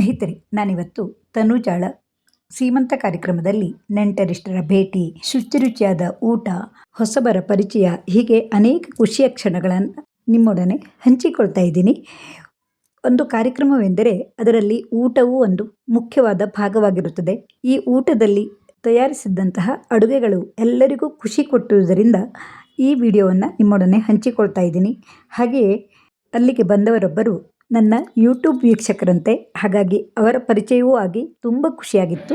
ಸ್ನೇಹಿತರೆ, ನಾನಿವತ್ತು ತನುಜಾಳ ಸೀಮಂತ ಕಾರ್ಯಕ್ರಮದಲ್ಲಿ ನೆಂಟರಿಷ್ಟರ ಭೇಟಿ, ಶುಚಿರುಚಿಯಾದ ಊಟ, ಹೊಸಬರ ಪರಿಚಯ, ಹೀಗೆ ಅನೇಕ ಖುಷಿಯ ಕ್ಷಣಗಳನ್ನು ನಿಮ್ಮೊಡನೆ ಹಂಚಿಕೊಳ್ತಾ ಇದ್ದೀನಿ. ಒಂದು ಕಾರ್ಯಕ್ರಮವೆಂದರೆ ಅದರಲ್ಲಿ ಊಟವೂ ಒಂದು ಮುಖ್ಯವಾದ ಭಾಗವಾಗಿರುತ್ತದೆ. ಈ ಊಟದಲ್ಲಿ ತಯಾರಿಸಿದ್ದಂತಹ ಅಡುಗೆಗಳು ಎಲ್ಲರಿಗೂ ಖುಷಿ ಕೊಟ್ಟುವುದರಿಂದ ಈ ವಿಡಿಯೋವನ್ನು ನಿಮ್ಮೊಡನೆ ಹಂಚಿಕೊಳ್ತಾ ಇದ್ದೀನಿ. ಹಾಗೆಯೇ ಅಲ್ಲಿಗೆ ಬಂದವರೊಬ್ಬರು ನನ್ನ ಯೂಟ್ಯೂಬ್ ವೀಕ್ಷಕರಂತೆ ಹಾಗಾಗಿ ಅವರ ಪರಿಚಯವೂ ಆಗಿ ತುಂಬ ಖುಷಿಯಾಗಿತ್ತು.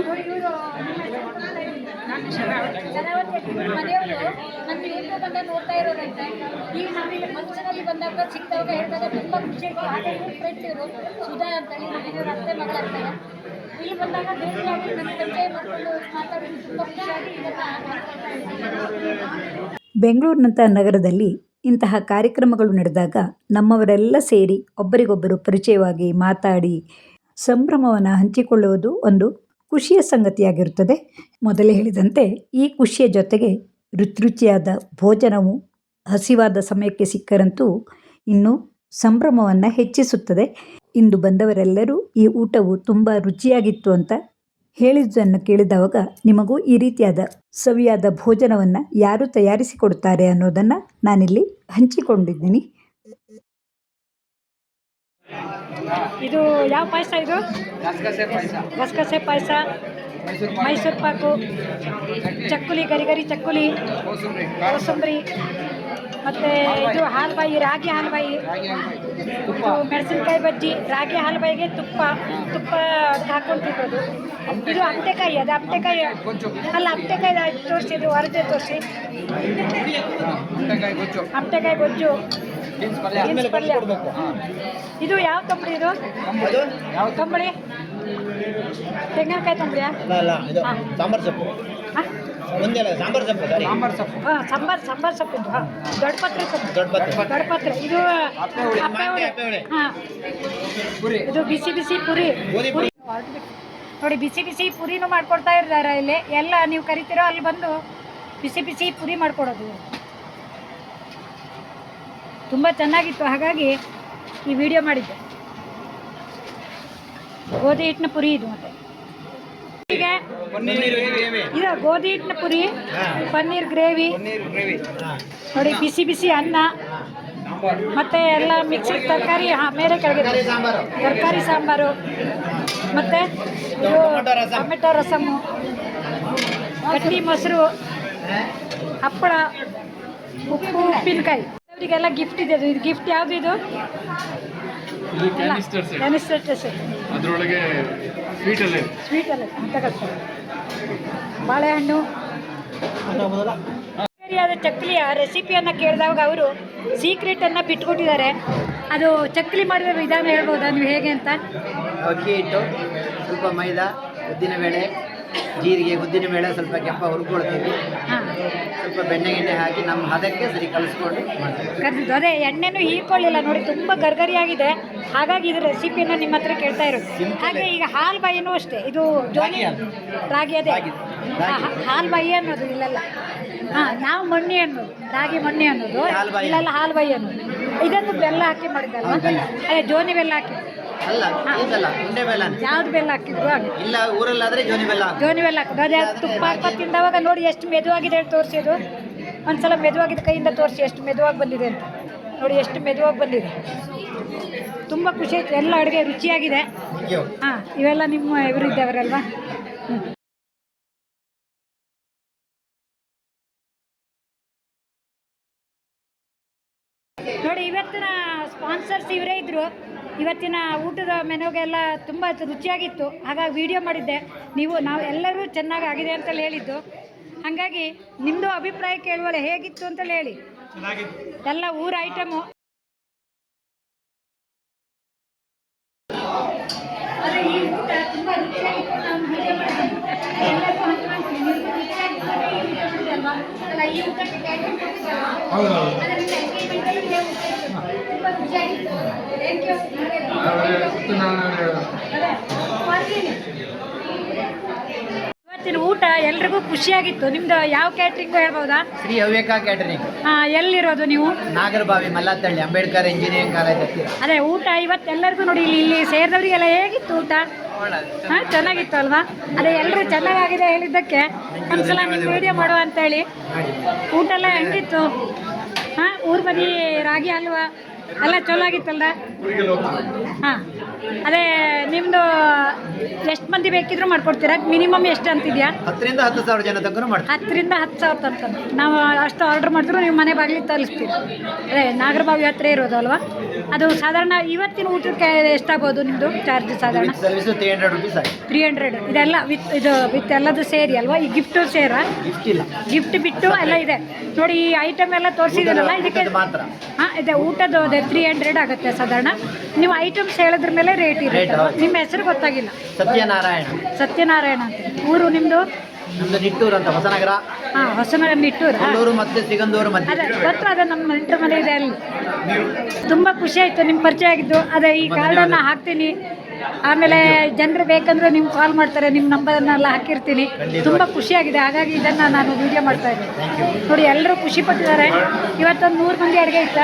ನೋಡ್ತಾ ನಗರದಲ್ಲಿ ಇಂತಹ ಕಾರ್ಯಕ್ರಮಗಳು ನಡೆದಾಗ ನಮ್ಮವರೆಲ್ಲ ಸೇರಿ ಒಬ್ಬರಿಗೊಬ್ಬರು ಪರಿಚಯವಾಗಿ ಮಾತಾಡಿ ಸಂಭ್ರಮವನ್ನು ಹಂಚಿಕೊಳ್ಳುವುದು ಒಂದು ಖುಷಿಯ ಸಂಗತಿಯಾಗಿರುತ್ತದೆ. ಮೊದಲೇ ಹೇಳಿದಂತೆ ಈ ಖುಷಿಯ ಜೊತೆಗೆ ರುಚಿರುಚಿಯಾದ ಭೋಜನವು ಹಸಿವಾದ ಸಮಯಕ್ಕೆ ಸಿಕ್ಕರಂತೂ ಇನ್ನೂ ಸಂಭ್ರಮವನ್ನು ಹೆಚ್ಚಿಸುತ್ತದೆ. ಇಂದು ಬಂದವರೆಲ್ಲರೂ ಈ ಊಟವು ತುಂಬ ರುಚಿಯಾಗಿತ್ತು ಅಂತ ಹೇಳಿದ್ದನ್ನು ಕೇಳಿದವಾಗ ನಿಮಗೂ ಈ ರೀತಿಯಾದ ಸವಿಯಾದ ಭೋಜನವನ್ನು ಯಾರು ತಯಾರಿಸಿಕೊಡುತ್ತಾರೆ ಅನ್ನೋದನ್ನು ನಾನಿಲ್ಲಿ ಹಂಚಿಕೊಂಡಿದ್ದೀನಿ. ಇದು ಯಾವ ಪಾಯಸ ಇದು? ಗಸಗಸೆ ಪಾಯಸ. ಮೈಸೂರು ಪಾಕು. ಚಕ್ಕುಲಿ ಗರಿಗರಿ ಗರಿ ಚಕ್ಕುಲಿ. ಕೋಸಂಬರಿ. ಮತ್ತು ಇದು ಹಾಲ್ಬಾಯಿ ರಾಗಿ ಹಾಲ್ಬಾಯಿ ಮೆಣಸಿನ್ಕಾಯಿ ಬಜ್ಜಿ ರಾಗಿ ಹಾಲ್ಬಾಯಿಗೆ ತುಪ್ಪ ತುಪ್ಪ ಹಾಕೊಂಡು ತಿನ್ನೋದು ಇದು ಅಪ್ಟೆಕಾಯಿ ಅದು ಅಪ್ಟೆಕಾಯಿ. ಅಲ್ಲ ಅಪ್ಟೆಕಾಯಿ ತೋರಿಸಿ ಇದು ಹೊರಜೆ ತೋರಿಸಿ. ಅಪ್ಟೆಕಾಯಿ ಗೊಜ್ಜು. ಪಲ್ಯ. ಇದು ಯಾವ ತಂಬಳಿ ಇದು? ಯಾವ ತಂಬಳಿ? ತೆಂಗಿನಕಾಯಿ ತಂಬಳಿಯಾ. ಸಾಂಬಾರ್ ಸೊಪ್ಪು. ಹಾಂ. ಅಲ್ಲ ಸಾಂಬಾರ್ ಸೊಪ್ಪು ಸಾರಿ. ಸಾಂಬಾರ್ ಸೊಪ್ಪು. ಹಾಂ ಸಾಂಬಾರ್ ಸಾಂಬಾರ್ ಸೊಪ್ಪಿಂದು ಹಾಂ ದೊಡ್ಡ ಪತ್ರೆ ಸೊಪ್ಪು ದೊಡ್ಡ ಪತ್ರೆ. ದೊಡ್ಡ ಪತ್ರೆ. ಇದು ಅಪ್ಪೆ ಹುಳಿ. ಹಾಂ. ಪುರಿ. ಇದು ಬಿಸಿ ಬಿಸಿ ಪುರಿ. ಪುರಿ ನೋಡಿ ಬಿಸಿ ಬಿಸಿ ಪುರಿನೂ ಮಾಡ್ಕೊಡ್ತಾ ಇದ್ದಾರೆ ಇಲ್ಲಿ. ಎಲ್ಲ ನೀವು ಕರಿತೀರೋ ಅಲ್ಲಿ ಬಂದು ಬಿಸಿ ಬಿಸಿ ಪುರಿ ಮಾಡ್ಕೊಡೋದು. ತುಂಬ ಚೆನ್ನಾಗಿತ್ತು. ಹಾಗಾಗಿ ಈ ವಿಡಿಯೋ ಮಾಡಿದ್ದೆ. ಗೋಧಿ ಹಿಟ್ಟಿನ ಪುರಿ ಇದು ಮತ್ತೆ. ಗ್ರೇವಿ. ಇದು ಗೋಧಿ ಹಿಟ್ಟಿನ ಪುರಿ ಪನ್ನೀರ್ ಗ್ರೇವಿ. ನೋಡಿ ಬಿಸಿ ಬಿಸಿ ಅನ್ನ. ಮತ್ತೆ ಎಲ್ಲ ಮಿಕ್ಸ್ ತರಕಾರಿ ಮೇಲೆ ಕೆಳಗೆ ತರಕಾರಿ ಸಾಂಬಾರು. ಮತ್ತೆ ಟೊಮೆಟೊ ರಸಂ. ಟೊಮೆಟೊ ರಸಮ್ಮು ಗಟ್ಟಿ ಮೊಸರು. ಹಪ್ಪಳ. ಉಪ್ಪು ಉಪ್ಪಿನಕಾಯಿ. ಅವರಿಗೆಲ್ಲ ಗಿಫ್ಟ್ ಇದೆ ಇದು ಗಿಫ್ಟ್ ಯಾವುದು ಇದು? ಇದು ಕ್ಯಾನಿಸ್ಟರ್ ಸೆಟ್ ಕ್ಯಾನಿಸ್ಟರ್ ಸೆಟ್ ಅದರೊಳಗೆ ಸ್ವೀಟ್ ಅಲ್ಲೇ. ಸ್ವೀಟ್ ಅಲ್ಲ. ಬಾಳೆಹಣ್ಣು. ಚಕ್ಲಿಯ ಚಕ್ಕಲಿಯ ರೆಸಿಪಿಯನ್ನು ಕೇಳಿದಾಗ ಅವರು ಸೀಕ್ರೆಟನ್ನು ಬಿಟ್ಕೊಟ್ಟಿದ್ದಾರೆ ಅದು ಚಕ್ಲಿ ಮಾಡಿದ ವಿಧಾನ ಹೇಳ್ಬೋದಾ ನೀವು ಹೇಗೆ ಅಂತ? ಅಕ್ಕಿ ಹಿಟ್ಟು ಸ್ವಲ್ಪ ಮೈದಾ ಉದ್ದಿನಬೇಳೆ ಜೀರಿಗೆ ಉದ್ದಿನಬೇಳೆ ಸ್ವಲ್ಪ ಕೆಂಪ ಹುರ್ಕೊಳ್ತೀವಿ ಹಾಂ. ಸ್ವಲ್ಪ ಬೆಣ್ಣೆ ಗಿಣ್ಣೆ ಹಾಕಿ ನಮ್ಮ ಹದಕ್ಕೆ ಸರಿ ಕಲಿಸ್ಕೊಂಡು ಮಾಡ್ತೀವಿ. ಅದೇ ಎಣ್ಣೆನೂ ಹೀರ್ಕೊಳ್ಳಿಲ್ಲ ನೋಡಿ ತುಂಬ ಗರ್ಗರಿಯಾಗಿದೆ. ಹಾಗಾಗಿ ಇದು ರೆಸಿಪಿನ ನಿಮ್ಮ ಹತ್ರ ಕೇಳ್ತಾ ಇರೋದು. ಹಾಗೆ ಈಗ ಹಾಲು ಬಾಯಿನೂ ಅಷ್ಟೇ. ಇದು ಜೋನಿ ರಾಗಿ ಅದೇ. ಹಾಲು ಬಾಯಿ ಅನ್ನೋದು ಇಲ್ಲೆಲ್ಲ. ಹಾಂ ನಾವು ಮಣ್ಣಿ ಅನ್ನೋದು. ರಾಗಿ ಮಣ್ಣಿ ಅನ್ನೋದು. ಇಲ್ಲೆಲ್ಲ ಹಾಲು ಬಾಯಿ ಅನ್ನೋದು. ಇದನ್ನು ಬೆಲ್ಲ ಹಾಕಿ ಮಾಡಿದ್ದಲ್ಲ ಅದೇ ಜೋನಿ ಬೆಲ್ಲ ಹಾಕಿ. ಅಲ್ಲ ಇದಲ್ಲ ಉಂಡೆ ಬೆಲ್ಲ ಯಾವ್ದು ಬೆಲ್ಲ ಹಾಕಿದ್ರು ಇಲ್ಲ ಊರಲ್ಲಾದ್ರೆ ಜೋನಿ ಬೆಲ್ಲ. ಜೋನಿ ಬೆಲ್ಲ ಅದೇ ತುಪ್ಪ ಹಾಕಿ ತಿಂದವಾಗ ನೋಡಿ ಎಷ್ಟು ಮೆದುವಾಗಿದೆ ಅಂತ ತೋರಿಸಿ ಅದು ಒಂದ್ಸಲ ಮೆದುವಾಗಿದ್ದ ಕೈಯಿಂದ ತೋರಿಸಿ ಎಷ್ಟು ಮೆದುವಾಗಿ ಬಂದಿದೆ ಅಂತ. ನೋಡಿ ಎಷ್ಟು ಮೆದುವಾಗಿ ಬಂದಿದೆ. ತುಂಬ ಖುಷಿ ಆಯ್ತು. ಎಲ್ಲ ಅಡುಗೆ ರುಚಿಯಾಗಿದೆ. ಹಾ ಇವೆಲ್ಲ ನಿಮ್ಮ ಇವರು ಇದ್ದವರಲ್ವಾ ಹ್ಞೂ ನೋಡಿ ಇವತ್ತಿನ ಸ್ಪಾನ್ಸರ್ಸ್ ಇವರೇ ಇದ್ದರು ಇವತ್ತಿನ ಊಟದ ಮೆನುಗೆಲ್ಲ ತುಂಬ ರುಚಿಯಾಗಿತ್ತು. ಹಾಗಾಗಿ ವಿಡಿಯೋ ಮಾಡಿದ್ದೆ. ನೀವು ನಾವು ಎಲ್ಲರೂ ಚೆನ್ನಾಗಿ ಆಗಿದೆ ಅಂತೇಳಿ ಹೇಳಿದ್ದು. ಹಾಗಾಗಿ ನಿಮ್ಮದು ಅಭಿಪ್ರಾಯ ಕೇಳುವಲ್ಲ ಹೇಗಿತ್ತು ಅಂತೇಳಿ ಹೇಳಿ. ಎಲ್ಲ ಊರ ಐಟಮು ಈ ಇವತ್ತಿನ ಊಟ ಎಲ್ರಿಗೂ ಖುಷಿಯಾಗಿತ್ತು. ನಿಮ್ದು ಯಾವ ಕ್ಯಾಟ್ರಿಂಗ್ ಹೇಳ್ಬೋದಾ? ಶ್ರೀ ಹವ್ಯಕ ಕ್ಯಾಟರಿಂಗ್ ಹಾ ಎಲ್ಲಿರೋದು ನೀವು? ನಾಗರಬಾವಿ ಮಲ್ಲತ್ತಳ್ಳಿ ಅಂಬೇಡ್ಕರ್ ಇಂಜಿನಿಯರಿಂಗ್ ಕಾಲೇಜ್ ಹತ್ತಿರ. ಅದೇ ಊಟ ಇವತ್ತೆಲ್ಲರಿಗೂ ನೋಡಿ ಇಲ್ಲಿ ಇಲ್ಲಿ ಸೇರಿದವರಿಗೆಲ್ಲ ಹೇಗಿತ್ತು ಊಟ? ಹಾ ಚೆನ್ನಾಗಿತ್ತು ಅಲ್ವಾ? ಅದೇ ಎಲ್ಲರೂ ಚೆನ್ನಾಗಿದೆ ಹೇಳಿದ್ದಕ್ಕೆ. ಒಂದ್ಸಲ ನಿಮ್ಗೆ ವಿಡಿಯೋ ಮಾಡುವ ಅಂತೇಳಿ ಊಟ ಎಲ್ಲ ಹೆಂಗಿತ್ತು? ಹಾಂ ಊರ್ ಬದಿ ರಾಗಿ ಹಲ್ವಾ? ಎಲ್ಲ ಚಲೋ ಆಗಿತ್ತಲ್ಲ ಹಾಂ. ಅದೇ ನಿಮ್ಮದು ಎಷ್ಟು ಮಂದಿ ಬೇಕಿದ್ರು ಮಾಡ್ಕೊಡ್ತೀರಾ? ಮಿನಿಮಮ್ ಎಷ್ಟು ಅಂತಿದ್ಯಾ? ಹತ್ತರಿಂದ ಹತ್ತು ಸಾವಿರ ಜನ ತನಕ ಮಾಡ್ತೀವಿ. ಹತ್ತರಿಂದ ಹತ್ತು ಸಾವಿರ ತನಕ ನಾವು ಅಷ್ಟು ಆರ್ಡ್ರ್ ಮಾಡಿದ್ರು ನೀವು ಮನೆ ಬಾಗಿಲಿಗೆ ತರಿಸ್ತೀರಿ ಅದೇ ನಾಗರಬಾವಿ ಹತ್ರ ಇರೋದು ಅಲ್ವಾ? ಅದು ಸಾಧಾರಣ ಇವತ್ತಿನ ಊಟಕ್ಕೆ ಎಷ್ಟಾಗ್ಬೋದು ನಿಮ್ಮದು ಚಾರ್ಜ್ ಸಾಧಾರಣ? ಸರ್ವಿಸು ತ್ರೀ ಹಂಡ್ರೆಡ್ ರುಪೀಸ್ ಆಗಿ ತ್ರೀ ಹಂಡ್ರೆಡ್ ಇದೆಲ್ಲ ವಿತ್ ಇದು ವಿತ್ ಎಲ್ಲದು ಸೇರಿ ಅಲ್ವಾ? ಈ ಗಿಫ್ಟು ಸೇರಾ? ಗಿಫ್ಟ್ ಇಲ್ಲ. ಗಿಫ್ಟ್ ಬಿಟ್ಟು ಎಲ್ಲ ಇದೆ. ನೋಡಿ ಈ ಐಟಮ್ ಎಲ್ಲ ತೋರಿಸಿದ್ರಲ್ಲ ಇದಕ್ಕೆ ಮಾತ್ರ. ಹಾಂ ಇದೆ ಊಟದ್ದು ಅದೇ ತ್ರೀ ಹಂಡ್ರೆಡ್ ಆಗುತ್ತೆ ಸಾಧಾರಣ. ನೀವು ಐಟಮ್ಸ್ ಹೇಳಿದ್ರ ಮೇಲೆ ರೇಟ್ ಇರುತ್ತೆ. ನಿಮ್ಮ ಹೆಸರು ಗೊತ್ತಾಗಿಲ್ಲ. ಸತ್ಯನಾರಾಯಣ. ಸತ್ಯನಾರಾಯಣ ಅಂತ. ಊರು ನಿಮ್ಮದು ನಮ್ದು ನಿಟ್ಟೂರು ಅಂತ ಹೊಸನಗರ. ಹಾಂ ಹೊಸನಗರ ನಿಟ್ಟೂರು ಕೊಲ್ಲೂರು ಮತ್ತೆ ಸಿಗಂದೂರು ಮಧ್ಯೆ. ಅದೇ ಗೊತ್ತು ಅದೇ ನಮ್ಮ ನೆಂಟರ ಮನೆ ಇದೆ ಅಲ್ಲಿ. ತುಂಬಾ ಖುಷಿ ಆಯ್ತು ನಿಮ್ಮ ಪರಿಚಯ ಆಗಿದ್ದು. ಅದೇ ಈ ಕಾರ್ಡನ್ನು ಹಾಕ್ತೀನಿ. ಆಮೇಲೆ ಜನರು ಬೇಕಂದ್ರೆ ನಿಮ್ಗೆ ಕಾಲ್ ಮಾಡ್ತಾರೆ ನಿಮ್ಮ ನಂಬರನ್ನೆಲ್ಲ ಹಾಕಿರ್ತೀನಿ. ತುಂಬ ಖುಷಿಯಾಗಿದೆ ಹಾಗಾಗಿ ಇದನ್ನ ನಾನು ವಿಡಿಯೋ ಮಾಡ್ತಾ ಇದ್ದೀನಿ. ನೋಡಿ ಎಲ್ಲರೂ ಖುಷಿ ಪಟ್ಟಿದ್ದಾರೆ. ಇವತ್ತೊಂದು ನೂರು ಮಂದಿ ಅಡುಗೆ ಇತ್ತ?